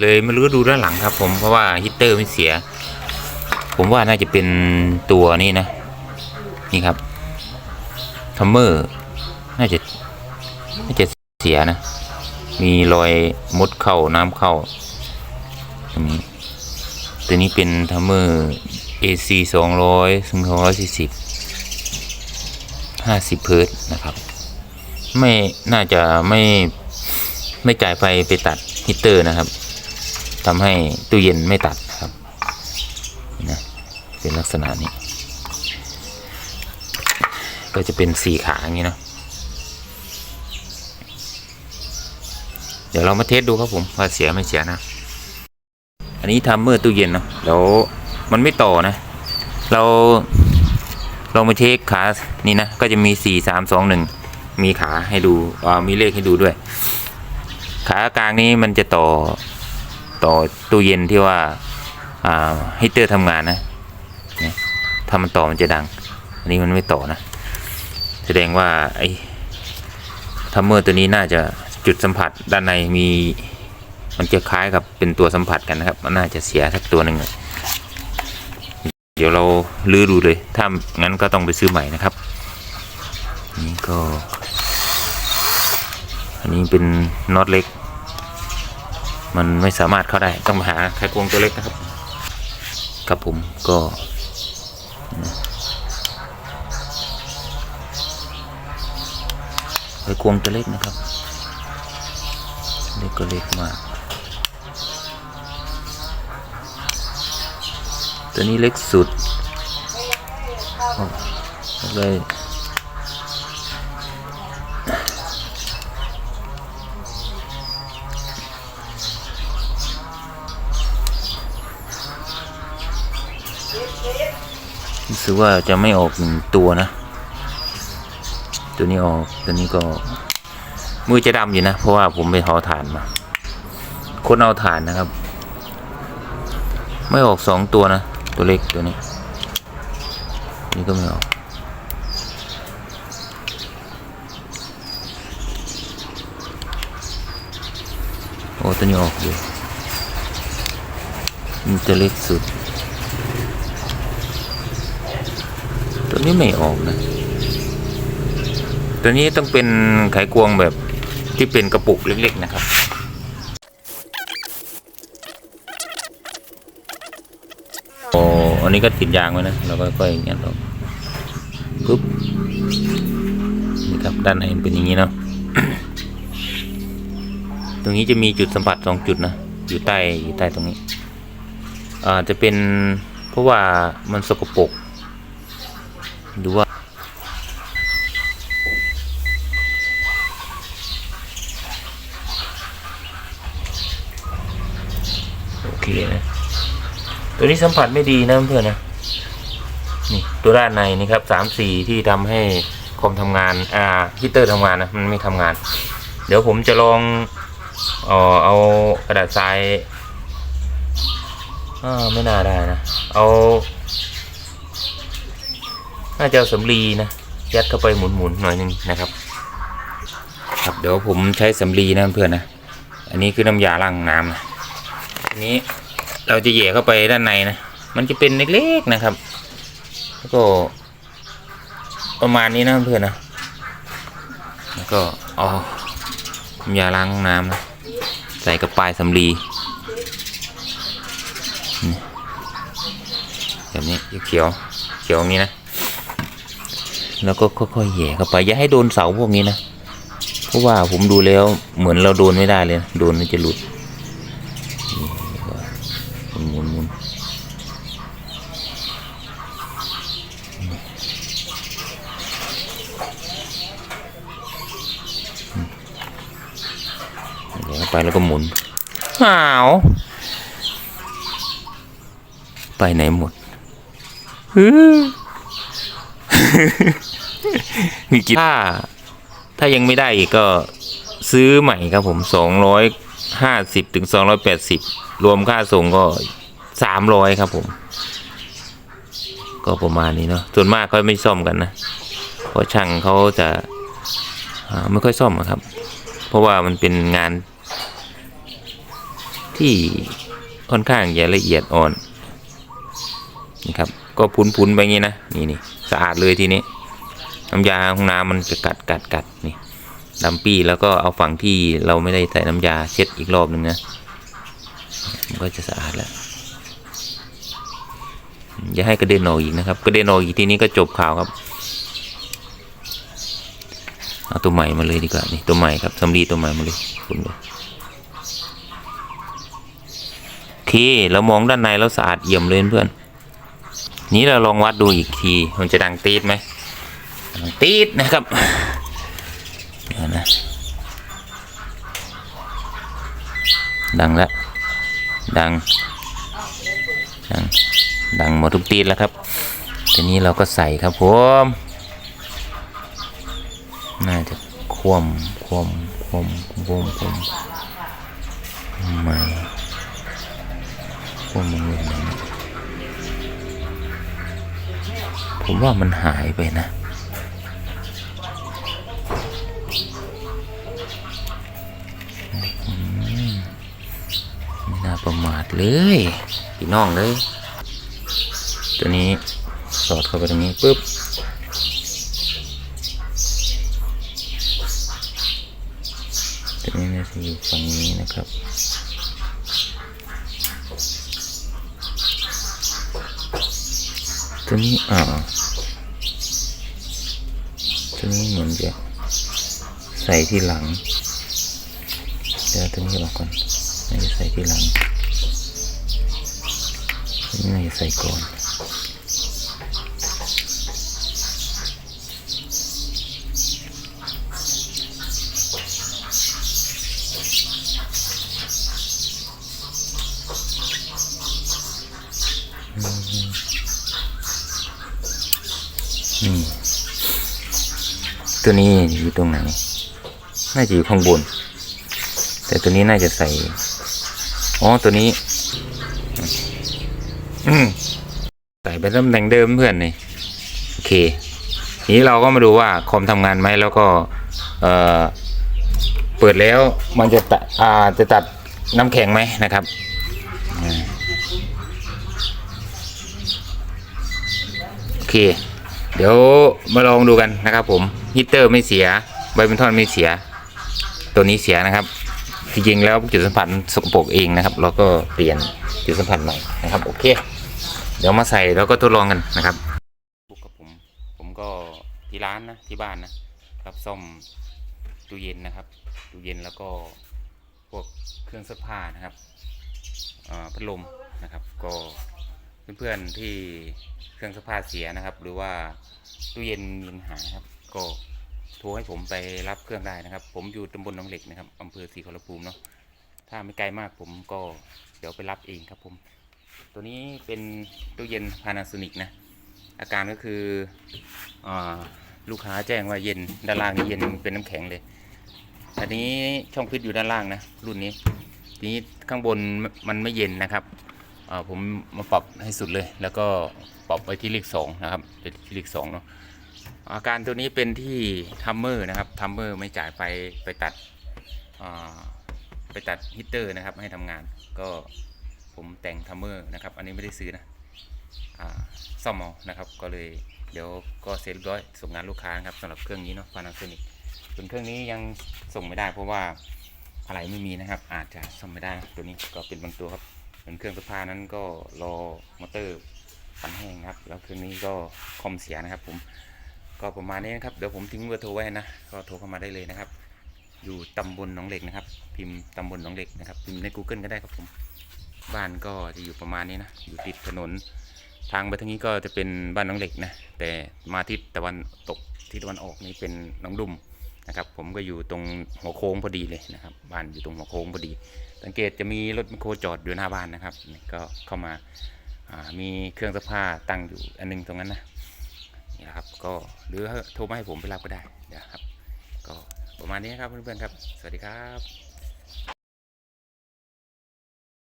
เลยไม่รู้ดูด้านหลังครับผมเพราะว่าฮีตเตอร์ไม่เสีย ผมว่าน่าจะเป็นตัวนี้นะ นี่ครับทัมเมอร์น่าจะน่าจะเสียนะ มีรอยมดเข้าน้ำเข้าตรงนี้ตัวนี้เป็นทัมเมอร์ AC 200ถึง240 50 เฮิร์ตนะครับ ไม่น่าจะไม่ไม่จ่ายไฟไปตัดฮีตเตอร์นะครับ ทำให้ตู้เย็นไม่ตัดครับนะเป็นลักษณะนี้ ก็จะเป็นสี่ขาอย่างนี้เนาะเดี๋ยวเรามาเทสดูครับผมว่าเสียไม่เสียนะ อันนี้ทำเมื่อตู้เย็นเนาะแล้วมันไม่ต่อนะ เราเรามาเช็คขานี่นะ ก็จะมีสี่สามสองหนึ่งมีขาให้ดูมีเลขให้ดูด้วย ขากลางนี้มันจะต่อ ต่อตู้เย็นที่ว่าฮีตเตอร์ทำงานนะนี่ถ้ามันต่อมันจะดัง อันนี้มันไม่ต่อนะ แสดงว่าไอ้ทัมเมอร์ตัวนี้น่าจะจุดสัมผัสด้านในมีมันจะคล้ายกับเป็นตัวสัมผัสกันนะครับ มันน่าจะเสียสักตัวหนึ่งเดี๋ยวเราลื้อดูเลย ถ้างั้นก็ต้องไปซื้อใหม่นะครับ นี่ก็ อันนี้เป็นน็อตเล็ก มันไม่สามารถเข้าได้ต้องมาหาไขควงตัวเล็กนะครับครับผมก็ ไขควงตัวเล็กนะครับ เล็กก็เล็กมาก ตัวนี้เล็กสุดโอ้เลยรู้ สึกว่าจะไม่ออกหนึ่งตัวนะ ตัวนี้ออกตัวนี้ก็มือจะดำอยู่นะ เพราะว่าผมไปทอถ่านมาคนเอาถ่านนะครับ ไม่ออกสองตัวนะ ตัวเล็กตัวนี้ นี่ก็ไม่ออกโอ้ตัวนี้ออกอยู่มันจะเล็กสุด ตัวนี้ไม่ออกนะ ตัวนี้ต้องเป็นไขควงแบบที่เป็นกระปุกเล็ก ๆ นะครับโอ้อันนี้ก็ติดยางไว้นะเราก็ค่อยๆอย่างนี้ยเราปุ๊บนี่ครับด้านในมันเป็นอย่างนี้เนาะตรงนี้จะมีจุดสัมผัสสองจุดนะอยู่ใต้อยู่ใต้ตรงนี้อ่าจะเป็นเพราะว่ามันสกปรก ดูว่าโอเคนะตัวนี้สัมผัสไม่ดีนะเพื่อนนะนี่ตัวด้านในนี่ครับสามสี่ที่ทำให้คอมทำงานอ่าฮีตเตอร์ทำงานนะมันไม่ทำงาน เดี๋ยวผมจะลองเออเอากระดาษทรายอ่าไม่น่าได้นะ เอา น่าจะเอาสำลีนะยัดเข้าไปหมุนๆหน่อยหนึงนะครับ ครับเดี๋ยวผมใช้สำลีนะเพื่อนนะอันนี้คือน้ำยาล้างน้ำนะอันนี้เราจะเหย่เข้าไปด้านในนะมันจะเป็นเล็กๆนะครับ แล้วก็ประมาณนี้นะเพื่อนนะแล้วก็เอาน้ำยาล้างน้ำนะใส่กับปลายสำลีแบบนี้เขียวเขียวอย่างนี้นะ แล้วก็ค่อยๆแหย่เข้าไป อย่าให้โดนเสาพวกนี้นะ เพราะว่าผมดูแล้วเหมือนเราโดนไม่ได้เลยนะโดนมันจะหลุดหมุนหมุนเดี๋ยวไปแล้วก็หมุนหาวไปไหนหมดฮึ มีกี่ถ้าถ้ายังไม่ได้อีกก็ซื้อใหม่ครับผมสองร้อยห้าสิบถึงสองร้อยแปดสิบรวมค่าส่งก็สามร้อยครับผม ก็ประมาณนี้เนาะส่วนมากเขาไม่ซ่อมกันนะเพราะช่างเขาจะาไม่ค่อยซ่อมอะครับ เพราะว่ามันเป็นงานที่ค่อนข้างจะละเอียดอ่อน นี่ครับ ก็พุนๆไปงี้นะ นี่นี่ สะอาดเลยทีนี้น้ำยาห้องน้ำมันจะกัดกัดกัดนี่ดำปี้แล้วก็เอาฝั่งที่เราไม่ได้ใส่น้ำยาเช็ดอีกรอบหนึ่งนะมันก็จะสะอาดแล้วอย่าให้กระเด็นออกอีกนะครับกระเด็นออกอีกทีนี้ก็จบข่าวครับเอาตัวใหม่มาเลยดีกว่านี่ตัวใหม่ครับสำลีตัวใหม่มาเลยคุณเลยโอเคเรามองด้านในแล้วสะอาดเยี่ยมเลยเพื่อน นี้เราลองวัดดูอีกที มันจะดังตีดไหมดังตีดนะครับเดี๋ยวนะดังแล้วดัง ดัง ดังหมดทุกตีดแล้วครับ ทีนี้เราก็ใส่ครับผม น่าจะคว่ำคว่ำคว่ำคว่ำคว่ำไม่คว่ำมันเลยไหนนะ ผมว่ามันหายไปนะ ไม่น่าประมาทเลยพี่น้องเลย ตัวนี้สอดเข้าไปตรงนี้ปุ๊บตัวนี้น่าจะอยู่ฝั่งนี้นะครับ ตัวนี้อ่าตัวนี้เหมือนจะใส่ที่หลัง เดี๋ยวตัวนี้ออกก่อนน่ใส่ที่หลังนี่ใส่ก่อนนี่ ตัวนี้อยู่ตรงไหน น่าจะอยู่ข้างบน แต่ตัวนี้น่าจะใส่ อ๋อ ตัวนี้ใส่เป็นตำแหน่งเดิมเพื่อนนี่ โอเคทีนี้เราก็มาดูว่าคอมทำงานไหมแล้วก็ เอ่อ เปิดแล้วมันจะตัดอ่าจะตัดน้ำแข็งไหมนะครับโอเค เดี๋ยวมาลองดูกันนะครับ ผมฮีตเตอร์ไม่เสียไบเบนทอนไม่เสีย ตัวนี้เสียนะครับจริงๆแล้วจุดสัมผัสสกปรกเองนะครับเราก็เปลี่ยนจุดสัมผัสใหม่นะครับโอเค เดี๋ยวมาใส่แล้วก็ทดลองกันนะครับบุกกับผมผมก็ที่ร้านนะที่บ้านนะครับซ่อมตู้เย็นนะครับตู้เย็นแล้วก็พวกเครื่องซักผ้านะครับพัดลมนะครับ ก็ เพื่อนๆที่เครื่องซักผ้าเสียนะครับ หรือว่าตู้เย็นมีปัญหาครับ ก็โทรให้ผมไปรับเครื่องได้นะครับ ผมอยู่ตำบลหนองเหล็กนะครับอำเภอศรีขอรภูมิเนาะถ้าไม่ไกลมากผมก็เดี๋ยวไปรับเองครับผม ตัวนี้เป็นตู้เย็น Panasonic นะ อาการก็คืออลูกค้าแจ้งว่าเย็นด้านล่างนี่เย็นเป็นน้ำแข็งเลยอันนี้ช่องฟิตอยู่ด้านล่างนะรุ่นนี้ทีนี้ข้างบนมันไม่เย็นนะครับ ผมมาปรับให้สุดเลย แล้วก็ปรับไปที่เลขสองนะครับเป็นที่เลขสองเนาะอาการตัวนี้เป็นที่ทัมเมอร์นะครับทัมเมอร์ไม่จ่ายไฟไปตัดไปตัดฮีตเตอร์นะครับให้ทำงานก็ผมแต่งทัมเมอร์นะครับ อันนี้ไม่ได้ซื้อนะอ่าซ่อมเอานะครับ ก็เลยเดี๋ยวก็เสร็จเรียบร้อยส่งงานลูกค้านะครับสำหรับเครื่องนี้เนาะ Panasonic ส่วนเครื่องนี้ยังส่งไม่ได้เพราะว่าอะไรไม่มีนะครับ อาจจะซ่อมไม่ได้นะตัวนี้ก็เป็นบางตัวครับ ส่วนเครื่องซักผ้านั้นก็รอมอเตอร์ปั่นแห้งครับ แล้วเครื่องนี้ก็คอมเสียนะครับ ผมก็ประมาณนี้นะครับเดี๋ยวผมทิ้งเบอร์โทรไว้นะก็โทรเข้ามาได้เลยนะครับ อยู่ตำบลหนองเหล็กนะครับ พิมพ์ตำบลหนองเหล็กนะครับพิมพ์ใน Google ก็ได้ครับผมบ้านก็จะอยู่ประมาณนี้นะอยู่ติดถนนทางไปทางนี้ก็จะเป็นบ้านหน้องเหล็กนะแต่มาทิศตะวันตกทิศตะวันออกนี่เป็นหน้องดุม นะครับ ผมก็อยู่ตรงหัวโค้งพอดีเลยนะครับ บ้านอยู่ตรงหัวโค้งพอดี สังเกตจะมีรถมโครจอดอยู่หน้าบ้านนะครับก็เข้ามาามีเครื่องซักผ้าตั้งอยู่อันหนึงตรงนั้นนะนี่นะครับก็หรือโทรมาให้ผมไปรับก็ได้นะครับ ก็ประมาณนี้ครับเพื่อนๆครับ สวัสดีครับ